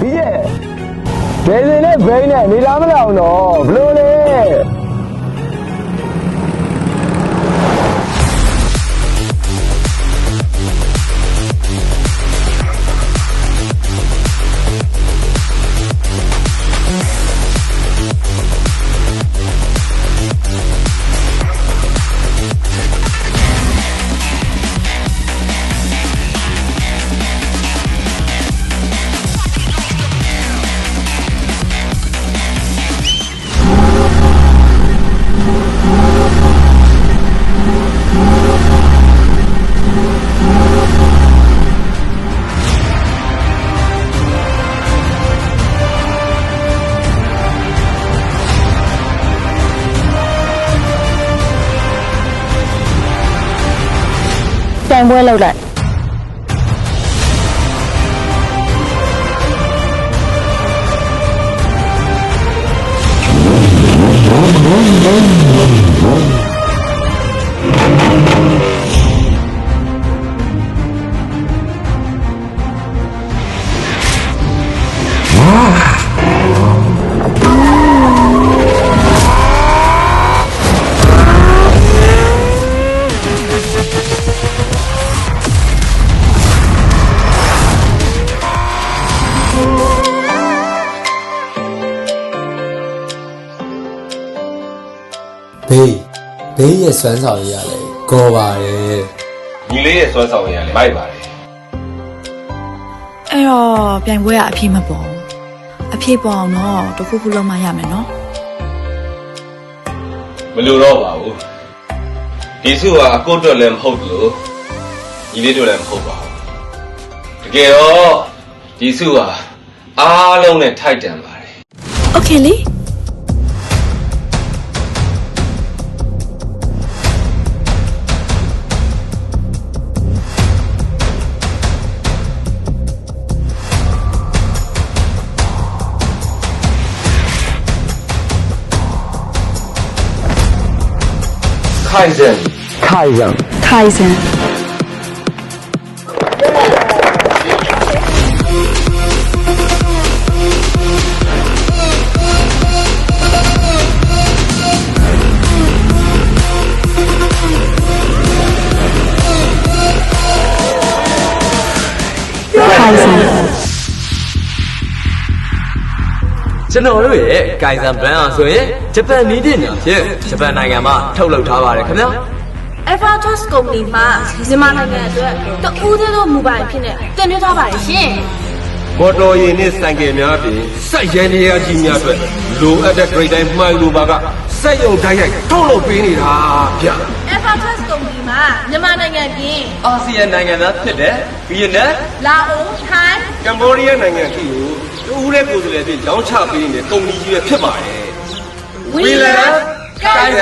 ဒီရဲ့ဒယ်စင်နဲ့ဘိန်းနဲ့နေလားမလားအောင်တော့ဘလို့လဲ င်ပွဲလောက်လိုက် ဘေးဘေးရဲ့စွမ်းဆောင်ရည်ရတယ်ကောပါတယ် ညီလေးရဲ့စွမ်းဆောင်ရည်ကလည်းမိုက်ပါတယ် အဲ့တော့ပြိုင်ပွဲကအပြေမပေါ်ဘူးအပြေပေါ်အောင်တော့တစ်ခုခုလုံးမရမယ်နော် မလိုတော့ပါဘူးဒီစုဟာအကိုအတွက်လည်းမဟုတ်ဘူးလို့ညီလေးတို့လည်းမဟုတ်ပါဘူးတကယ်တော့ဒီစုဟာအားလုံးနဲ့ထိုက်တန်ပါတယ် โอเคလी ခို ကျွန်တော်တို့ရဲ့ဂိုင်ဇန်ဘရန်အောင်ဆိုရင်ဂျပန်နည်းပညာဖြင့်ဂျပန်နိုင်ငံမှာထုတ်လုပ်ထားပါတယ်ခင်ဗျာ Alpha Trust Company မှာမြန်မာနိုင်ငံအတွက်တဦးသေးသောမူပိုင်ဖြစ်နေတင်ပြထားပါတယ်ရှင်မော်တော်ယာဉ်နဲ့စိုက်ကယ်များအပြင်စက်ရန်နေရာကြီးများအတွက်လိုအပ်တဲ့ grade တိုင်းမှန်လိုပါကစက်ရုံတိုင်းရိုက်ထုတ်လုပ်ပေးနေတာဗျ။ Alpha Trust Company မှာမြန်မာနိုင်ငံပြင်အာဆီယံနိုင်ငံသားဖြစ်တဲ့ဗီယက်နမ်လာအို၊ထိုင်းကမ္ဘောဒီးယားနိုင်ငံအထိကို တူဦးတဲ့ကိုယ်စားလှယ်တွေရောင်းချပေးနေတဲ့ကုမ္ပဏီကြီးပဲဖြစ်ပါတယ်၊ဝီလန်၊ကိုင်